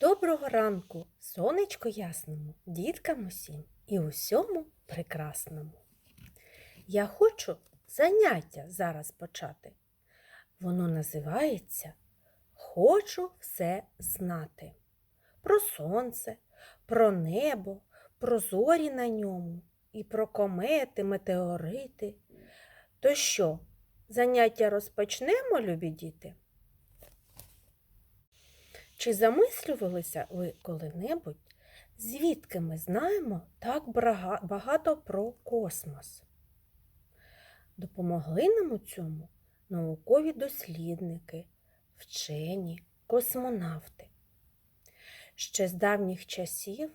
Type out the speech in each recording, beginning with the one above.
Доброго ранку, сонечко ясному, діткам усім і усьому прекрасному. Я хочу заняття зараз почати. Воно називається Хочу все знати. Про сонце, про небо, про зорі на ньому і про комети, метеорити. То що, заняття розпочнемо, любі діти? Чи замислювалися ви коли-небудь, звідки ми знаємо так багато про космос? Допомогли нам у цьому наукові дослідники, вчені, космонавти. Ще з давніх часів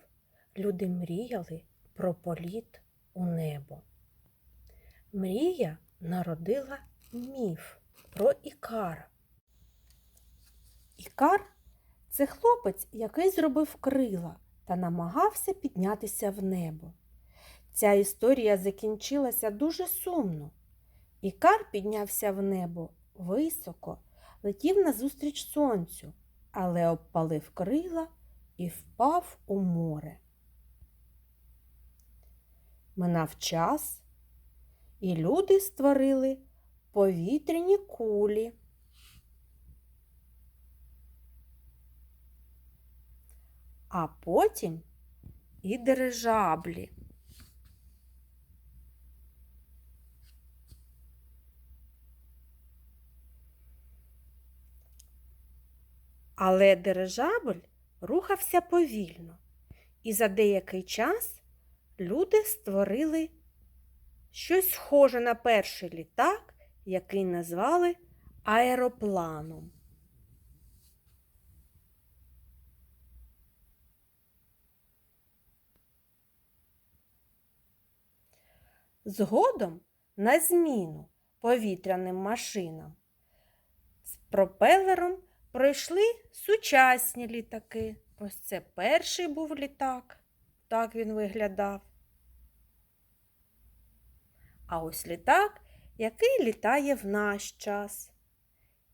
люди мріяли про політ у небо. Мрія народила міф про Ікара. Ікар це хлопець, який зробив крила та намагався піднятися в небо. Ця історія закінчилася дуже сумно. Ікар піднявся в небо високо, летів назустріч сонцю, але обпалив крила і впав у море. Минав час, і люди створили повітряні кулі. А потім і дирижаблі. Але дирижабль рухався повільно, і за деякий час люди створили щось схоже на перший літак, який назвали аеропланом. Згодом на зміну повітряним машинам з пропелером пройшли сучасні літаки. Ось це перший був літак, так він виглядав. А ось літак, який літає в наш час.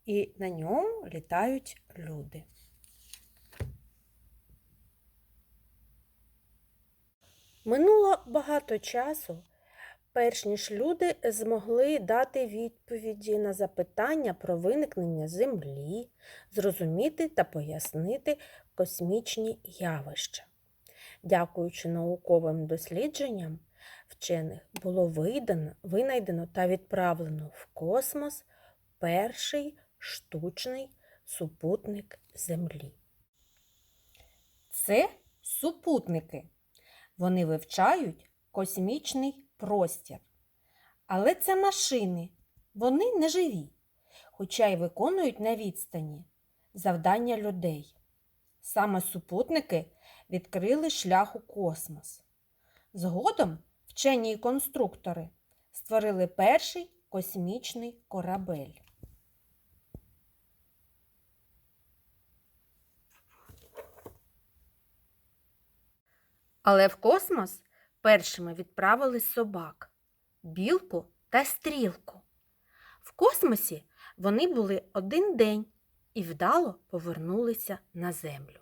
І на ньому літають люди. Минуло багато часу, перш ніж люди змогли дати відповіді на запитання про виникнення Землі, зрозуміти та пояснити космічні явища. Дякуючи науковим дослідженням, вчених було видано, винайдено та відправлено в космос перший штучний супутник Землі. Це супутники. Вони вивчають космічний простір. Але це машини, вони не живі, хоча й виконують на відстані завдання людей. Саме супутники відкрили шлях у космос. Згодом вчені й конструктори створили перший космічний корабель. Але в космос першими відправили собак, білку та стрілку. В космосі вони були один день і вдало повернулися на землю.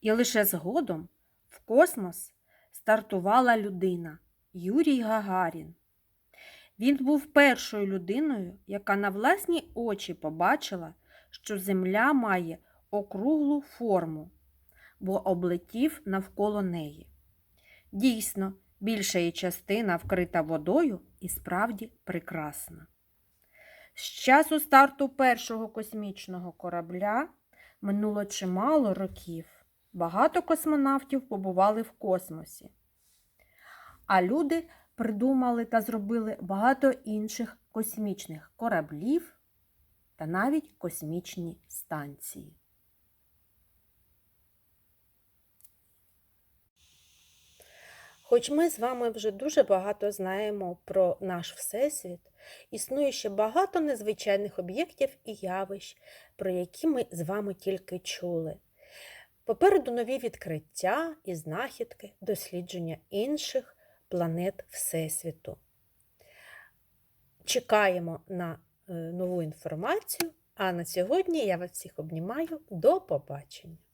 І лише згодом в космос стартувала людина Юрій Гагарін. Він був першою людиною, яка на власні очі побачила, що Земля має округлу форму бо облетів навколо неї. Дійсно, більша її частина вкрита водою і справді прекрасна. З часу старту першого космічного корабля минуло чимало років. Багато космонавтів побували в космосі. А люди придумали та зробили багато інших космічних кораблів та навіть космічні станції. Хоч ми з вами вже дуже багато знаємо про наш Всесвіт, існує ще багато незвичайних об'єктів і явищ, про які ми з вами тільки чули. Попереду нові відкриття і знахідки, дослідження інших планет Всесвіту. Чекаємо на е, нову інформацію, А на сьогодні я вас всіх обнімаю. До побачення!